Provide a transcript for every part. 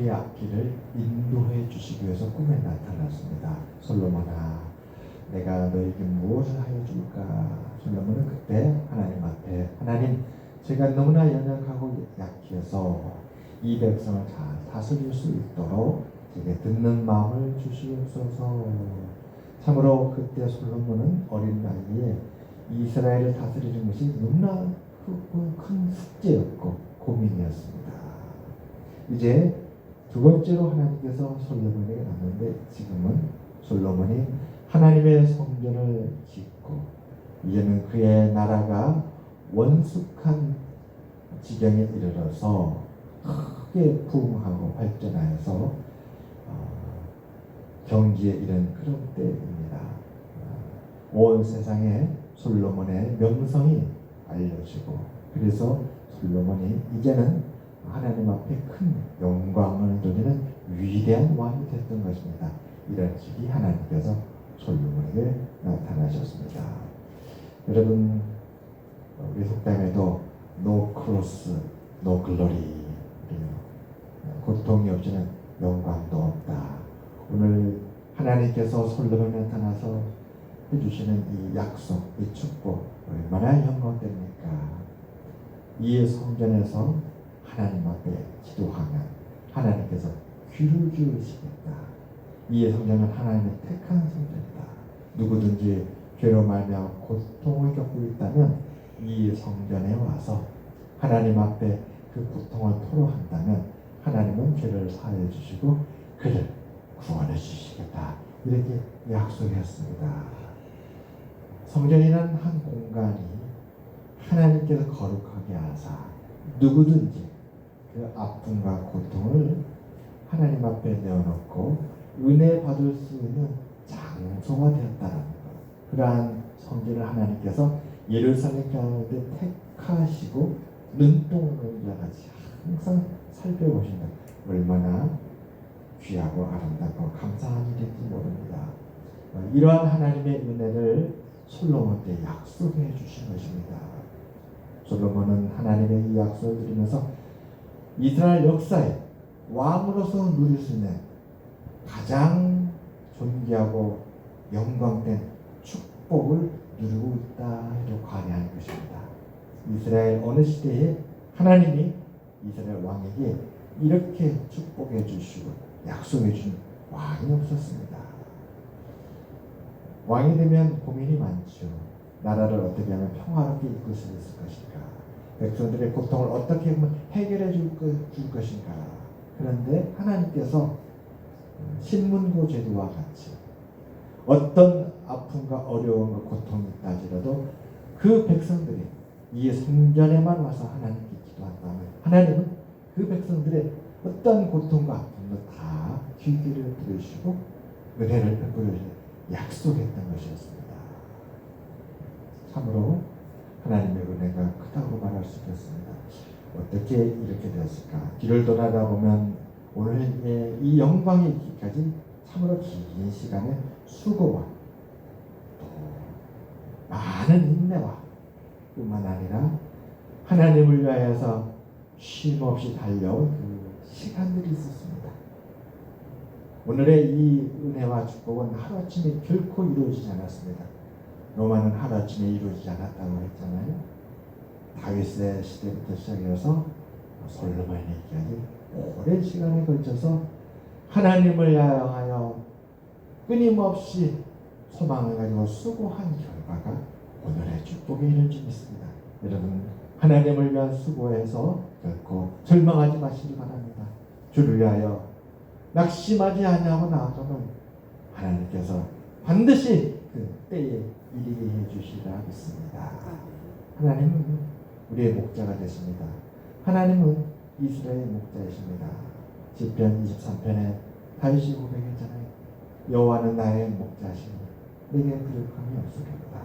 그의 앞길을 인도해 주시기 위해서 꿈에 나타났습니다. 솔로몬아, 내가 너에게 무엇을 하여 줄까? 솔로몬은 그때 하나님 앞에 하나님, 제가 너무나 연약하고 약해서 이 백성을 잘 다스릴 수 있도록 제게 듣는 마음을 주시옵소서. 참으로 그때 솔로몬은 어린 나이에 이스라엘을 다스리는 것이 너무나 큰 숙제였고 고민이었습니다. 이제 두 번째로 하나님께서 솔로몬에게 놨는데 지금은 솔로몬이 하나님의 성전을 짓고 이제는 그의 나라가 원숙한 지경에 이르러서 크게 부흥하고 발전하여서 어, 경지에 이른 그런 때입니다. 어, 온 세상에 솔로몬의 명성이 알려지고 그래서 솔로몬이 이제는 하나님 앞에 큰 영광을 돌리는 위대한 왕이 됐던 것입니다. 이런 시기 하나님께서 솔로몬에게 나타나셨습니다. 여러분 우리 속담에도 no cross, no glory 고통이 없이는 영광도 없다. 오늘 하나님께서 솔로몬에 나타나서 해주시는 이 약속, 이 축복 얼마나 영광됩니까? 이 성전에서 하나님 앞에 기도하면 하나님께서 귀를 기울이시겠다. 이 성전은 하나님의 택한 성전이다. 누구든지 죄로 말며 고통을 겪고 있다면 이 성전에 와서 하나님 앞에 그 고통을 토로한다면 하나님은 죄를 사해 주시고 그를 구원해 주시겠다. 이렇게 약속했습니다. 성전이란 한 공간이 하나님께서 거룩하게 하사 누구든지 그 아픔과 고통을 하나님 앞에 내어놓고 은혜 받을 수 있는 장소가 되었다는 것. 그러한 성전을 하나님께서 예루살렘 가운데 택하시고 눈동을 자같이 항상 살펴보신다. 얼마나 귀하고 아름답고 감사한 일인지 모릅니다. 이러한 하나님의 은혜를 솔로몬 때 약속해 주신 것입니다. 솔로몬은 하나님의 이 약속을 드리면서 이스라엘 역사에 왕으로서 누릴 수 있는 가장 존귀하고 영광된 축복을 누리고 있다 이렇게 관여하는 것입니다. 이스라엘 어느 시대에 하나님이 이스라엘 왕에게 이렇게 축복해 주시고 약속해 준 왕이 없었습니다. 왕이 되면 고민이 많죠. 나라를 어떻게 하면 평화롭게 이끌 수 있을 것인가? 백성들의 고통을 어떻게 해결해 줄, 것, 줄 것인가? 그런데 하나님께서 신문고 제도와 같이 어떤 아픔과 어려움과 고통이 있다지라도 그 백성들이 이 성전에만 와서 하나님께 기도한다면 하나님은 그 백성들의 어떤 고통과 아픔도 다 귀기를 들으시고 은혜를 베풀어 약속했던 것이었습니다. 참으로 하나님의 은혜가 크다고 말할 수 있겠습니다. 어떻게 이렇게 되었을까? 뒤를 돌아보면 오늘의 이 영광이 있기까지 참으로 긴 시간의 수고와 또 많은 인내와 뿐만 아니라 하나님을 위하여서 쉼 없이 달려온 그 시간들이 있었습니다. 오늘의 이 은혜와 축복은 하루아침에 결코 이루어지지 않았습니다. 로마는 하루아침에 이루어지지 않았다고 했잖아요. 다윗의 시대부터 시작해서 솔로몬에게까지 오랜 시간에 걸쳐서 하나님을 향하여 끊임없이 소망을 가지고 수고한 결과가 오늘의 축복에 이른 줄 믿습니다. 여러분 하나님을 위한 수고해서 결코 절망하지 마시기 바랍니다. 주를 위하여 낙심하지 아니하고 나아가면 하나님께서 반드시 그 때에 이르게 해주시라 믿습니다. 하나님은 우리의 목자가 되십니다. 하나님은 이스라엘의 목자이십니다. 시편 23편에 다윗이 고백했잖아요. 여호와는 나의 목자시니 내게 부족함이 없으리로다.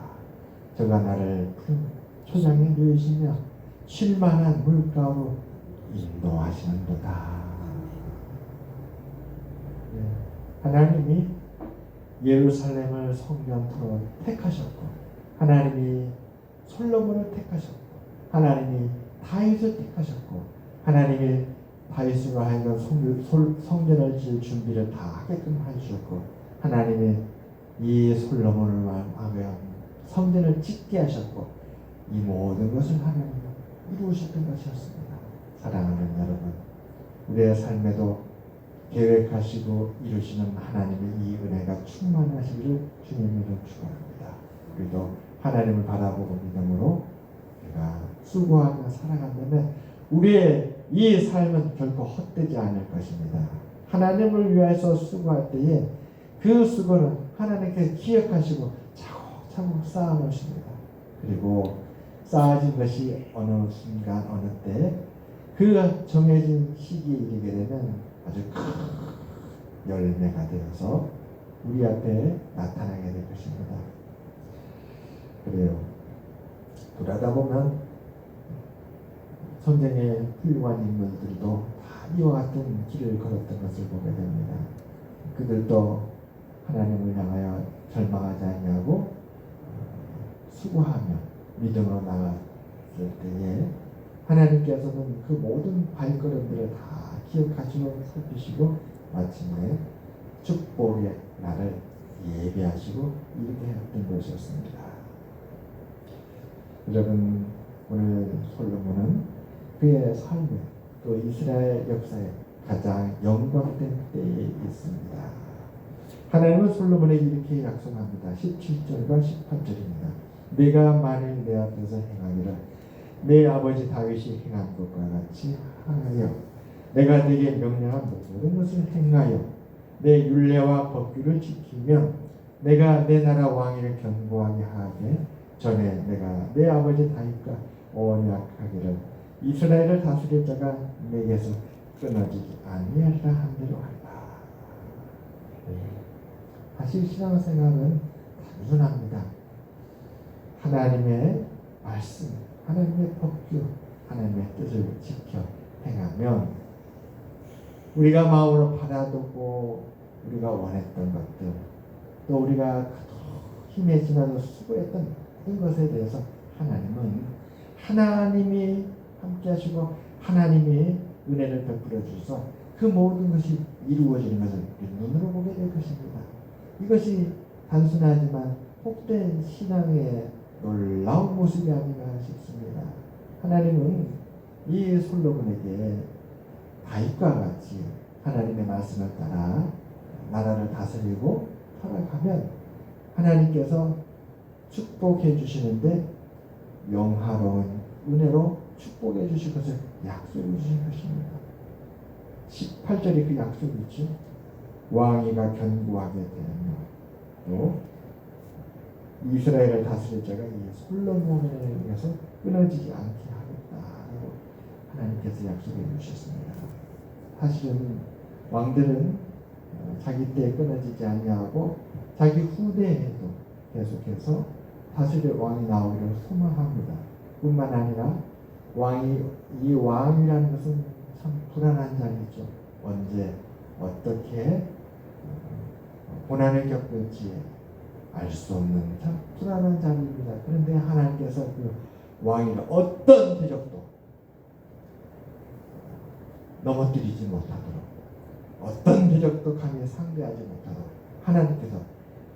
저가 나를 푸른 초장에 누이시며 쉴만한 물가로 인도하시는도다. 네. 하나님이 예루살렘을 성전토로 택하셨고 하나님이 솔로몬을 택하셨고 하나님이 다윗을 택하셨고 하나님이 다윗으로 하여금 성전을 지을 준비를 다 하게끔 해주셨고 하나님이 이 솔로몬을 위하여 성전을 짓게 하셨고 이 모든 것을 하나님이 이루셨던 것이었습니다. 사랑하는 여러분, 우리의 삶에도 계획하시고 이루시는 하나님의 이 은혜가 충만하시기를 주님으로 축원합니다. 우리도 하나님을 바라보고 믿음으로 우리가 수고하며 살아간다면 우리의 이 삶은 결코 헛되지 않을 것입니다. 하나님을 위해서 수고할 때에 그 수고는 하나님께 기억하시고 차곡차곡 쌓아놓으십니다. 그리고 쌓아진 것이 어느 순간 어느 때 그 정해진 시기에 이르게 되면 아주 큰 열매가 되어서 우리 앞에 나타나게 될 것입니다. 그래요. 돌아다 보면 선생의 훌륭한 인물들도 다 이와 같은 길을 걸었던 것을 보게 됩니다. 그들도 하나님을 향하여 절망하지 아니하고 어, 수고하며 믿음으로 나갔을 때에 하나님께서는 그 모든 발걸음들을 다 기억하시고 살피시고 마침내 축복의 날을 예배하시고 이렇게 했던 것이었습니다. 여러분 오늘 솔로몬은 그의 삶에 또 이스라엘 역사에 가장 영광된 때에 있습니다. 하나님은 솔로몬에게 이렇게 약속합니다. 17절과 18절입니다. 내가 만일 내 앞에서 행하기를 내 아버지 다윗이 행한 것과 같이 하여 내가 네게 명령한 모든 것을 행하여 내 율례와 법규를 지키면 내가 내 나라 왕위를 견고하게 하되 전에 내가 내 아버지 다윗과 언약하기를 이스라엘을 다스릴 자가 내게서 끊어지지 아니하리라 함대로 하리라. 네. 사실 신앙생활은 단순합니다. 하나님의 말씀, 하나님의 법규, 하나님의 뜻을 지켜 행하면 우리가 마음으로 받아두고 우리가 원했던 것들, 또 우리가 힘에 지나서 수고했던 것에 대해서 하나님은 하나님이 함께 하시고 하나님이 은혜를 베풀어 주셔서 그 모든 것이 이루어지는 것을 눈으로 보게 될 것입니다. 이것이 단순하지만 복된 신앙의 놀라운 모습이 아닌가 싶습니다. 하나님은 이 솔로몬에게 다윗과 같이 하나님의 말씀을 따라 나라를 다스리고 살아가면 하나님께서 축복해 주시는데 영화로운 은혜로 축복해 주실 것을 약속해 주신 것입니다. 18절에 그 약속이 있죠. 왕위가 견고하게 되며 또 이스라엘을 다스릴 자가 이 솔로몬에 의해서 끊어지지 않게 하겠다고 하나님께서 약속해 주셨습니다. 사실은 왕들은 어, 자기 때 끊어지지 아니하고 자기 후대에도 계속해서 다스릴 왕이 나오기를 소망합니다. 뿐만 아니라 왕이 이 왕이라는 것은 참 불안한 자리죠. 언제 어떻게 어, 고난을 겪을지 알 수 없는 참 불안한 자리입니다. 그런데 하나님께서 그 왕이를 어떤 대적도 넘어뜨리지 못하도록 어떤 대적도 감히 상대하지 못하도록 하나님께서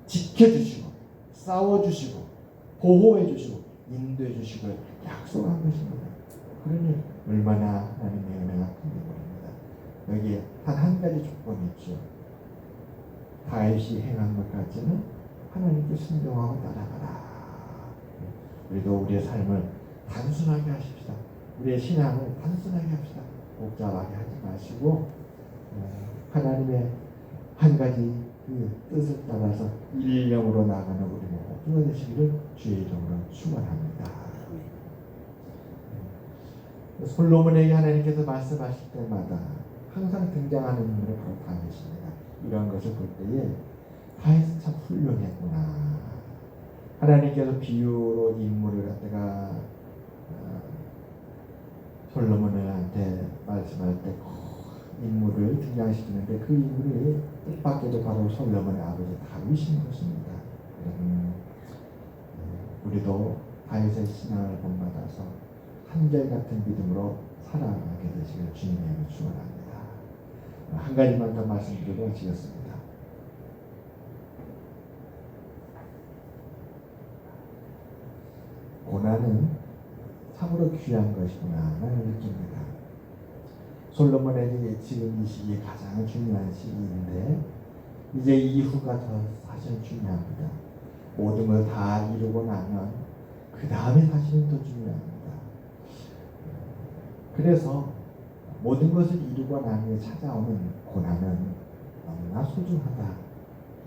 지켜주시고 싸워주시고 보호해주시고 인도해주시고 약속한 것입니다. 그러니 얼마나 하나님의 은혜가 큰지 모릅니다. 여기에 단 한 가지 조건이 있죠. 다윗이 행한 것 같지는 하나님께 순종하고 따라가라. 우리도 우리의 삶을 단순하게 하십시다. 우리의 신앙을 합시다. 복잡하게 하지 마시고 어, 하나님의 한 가지 그 뜻을 따라서 일령으로 나가는 우리 모두가 되시기를 주의 이름으로 축원합니다. 솔로몬에게 하나님께서 말씀하실 때마다 항상 등장하는 인물이 바로 다윗입니다. 이런 것을 볼 때에 다윗은 참 훌륭했구나. 하나님께서 비유로 인물을 갖다가 어, 때 인물을 등장시키는데 그 인물이 뜻밖에도 바로 솔로몬의 아버지 다윗인 것입니다. 음, 우리도 다윗의 신앙을 본받아서 한결같은 믿음으로 살아가게 되시길 주님의 축원합니다. 한 가지만 더 말씀드리고 마치겠습니다. 고난은 참으로 귀한 것이구나라는 느낍니다. 솔로몬에게 지금 이 시기 가장 중요한 시기인데 이제 이후가 더 사실 중요합니다. 모든 걸 다 이루고 나면 그 다음에 사실은 더 중요합니다. 그래서 모든 것을 이루고 난 후에 찾아오는 고난은 너무나 소중하다.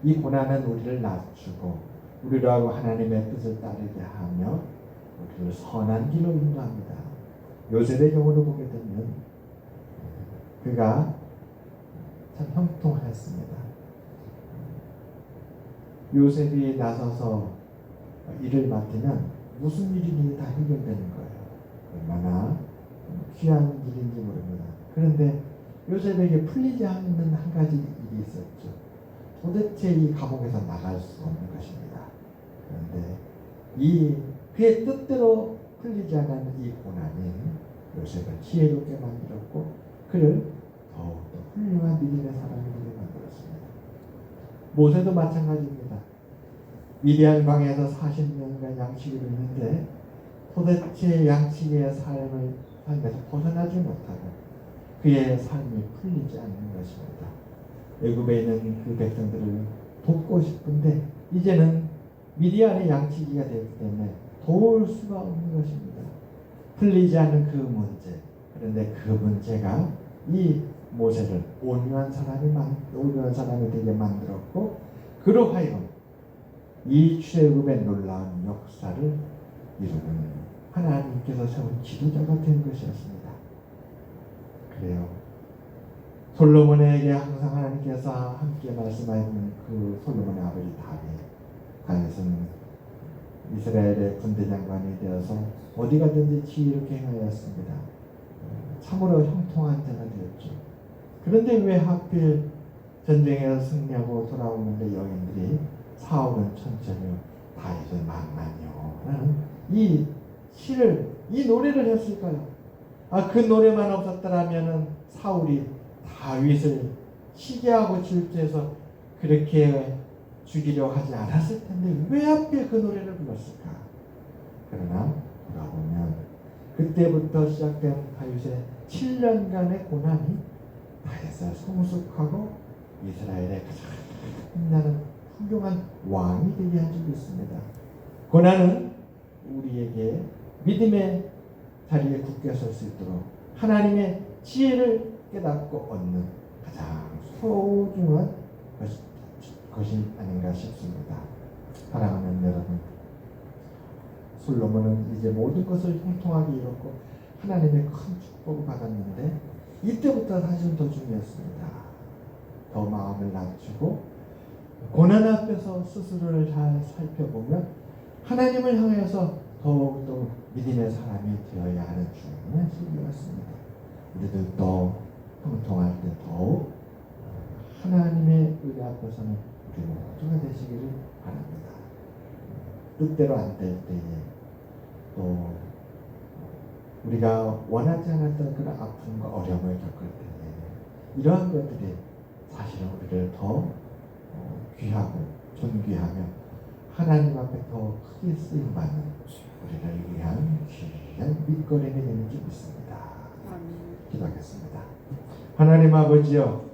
이 고난은 우리를 낮추고 우리로 하고 하나님의 뜻을 따르게 하며 우리를 선한 길로 인도합니다. 요셉의 경우를 보게 되면 그가 참 형통했습니다. 요셉이 나서서 일을 맡으면 무슨 일이니 다 해결되는 거예요. 얼마나 귀한 일인지 모릅니다. 그런데 요셉에게 풀리지 않는 한 가지 일이 있었죠. 도대체 이 감옥에서 나갈 수 없는 것입니다. 그런데 이 그의 뜻대로 풀리지 않은 이 고난이 요셉을 지혜롭게 만들었고 그를 더욱더 훌륭한 믿음의 사람이 되게 만들었습니다. 모세도 마찬가지입니다. 미디안 광에서 40년간 양치기를 했는데 도대체 양치기의 삶을 삶에서 벗어나지 못하고 그의 삶이 풀리지 않는 것입니다. 애굽에 있는 그 백성들을 돕고 싶은데 이제는 미디안의 양치기가 되기 때문에 도울 수가 없는 것입니다. 풀리지 않는 그 문제. 그런데 그 문제가 이 모세를 온유한 사람이 만 온유한 사람이 되게 만들었고 그로 하여금 이 출애굽의 놀라운 역사를 이루는 하나님께서 세운 지도자가 된 것이었습니다. 그래요. 솔로몬에게 항상 하나님께서 함께 말씀하시는 그 솔로몬의 아버지 다윗 다윗은 이스라엘의 군대 장관이 되어서 어디 가든지 지혜롭게 행하였습니다. 참으로 형통한 자가 되었죠. 그런데 왜 하필 전쟁에서 승리하고 돌아오는데 여인들이 사울은 천천히 다윗은 만만요 이 시를 이 노래를 했을까요? 아 그 노래만 없었더라면은 사울이 다윗을 시기하고 질투해서 그렇게 죽이려 하지 않았을 텐데 왜 하필 그 노래를 불렀을까? 그러나 돌아보면 그때부터 시작된 다윗의 7년간의 고난이 다윗을 성숙하고 이스라엘의 가장 빛나는 훌륭한 왕이 되게 해주고 있습니다. 고난은 우리에게 믿음의 자리에 굳게 설 수 있도록 하나님의 지혜를 깨닫고 얻는 가장 소중한 것이 아닌가 싶습니다. 사랑하는 여러분, 솔로몬은 이제 모든 것을 형통하게 이뤘고 하나님의 큰 축복을 받았는데 이때부터 사실은 더 중요했습니다. 더 마음을 낮추고 고난 앞에서 스스로를 잘 살펴보면 하나님을 향해서 더욱더 믿음의 사람이 되어야 하는 중요한 시기였습니다. 우리들도 형통할 때 더욱 하나님의 의뢰 앞에서는 우리 모두가 되시기를 바랍니다. 뜻대로 안 될 때에 또 우리가 원하지 않았던 그런 아픔과 어려움을 겪을 때에 이러한 것들이 사실은 우리를 더 어, 귀하고 존귀하며 하나님 앞에 더 크게 쓰임받는 우리를 위한 귀한 밑거름이 되는 줄 믿습니다. 기도하겠습니다. 하나님 아버지여